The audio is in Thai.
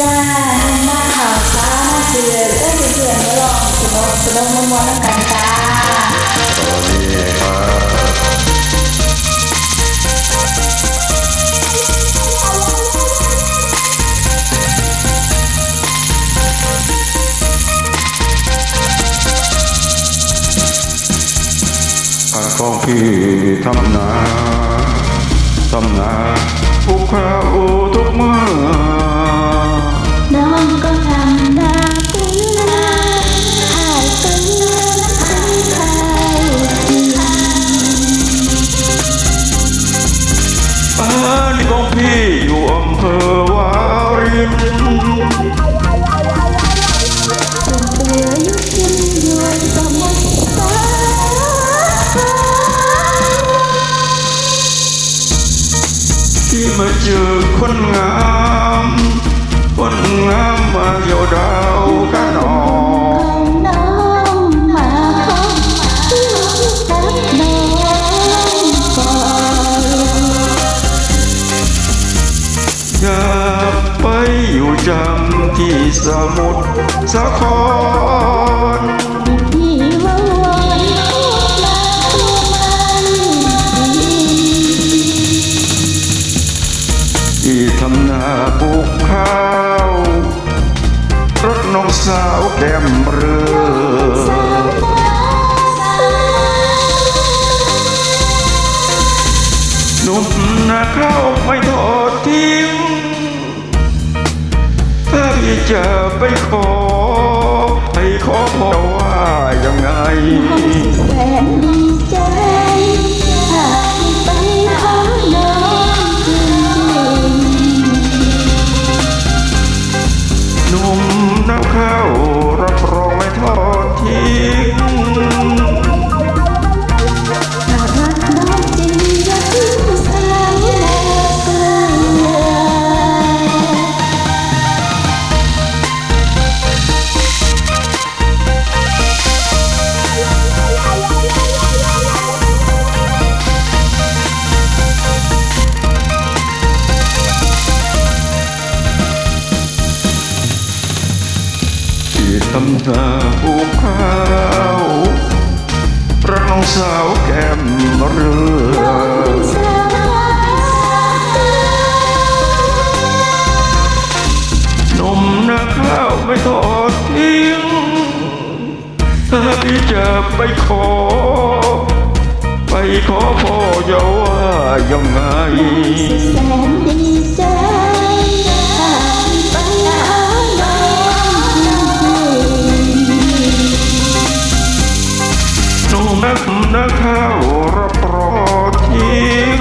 จ้ามาข่าวสามาเสือนเอ้ยเพื่อนๆมาลองสนุกสนุกมวนๆน้ำกันจ้าสวัสดีครับของพี่ทำนาทำนาปลูกข้าวทุกเมื่อ น้องก็ทำหน้าเป็นนาหายเป็นน้ำใจไทยบ้านของพี่อยู่อำเภอวารินเตืออยู่กินอยู่สมุทรสาครที่มาเจอคนงาม คนงามมาเที่ยวดาวกันอของน้องมาพบที่รักน้องก่อนอยากไปอยู่จำที่สมุทรสาคร จะไปขอ ให้ขอพอว่ายัง ที่ทำนาปลูกข้าวรักน้องสาวแก้มเรือนุ่มนาข้าวไม่ทอดทิ้งถ้าพี่จะไปขอ ไปขอพ่ออย่าว่ายังไงแสนดี นักนักข้าวรับรอทิ้ง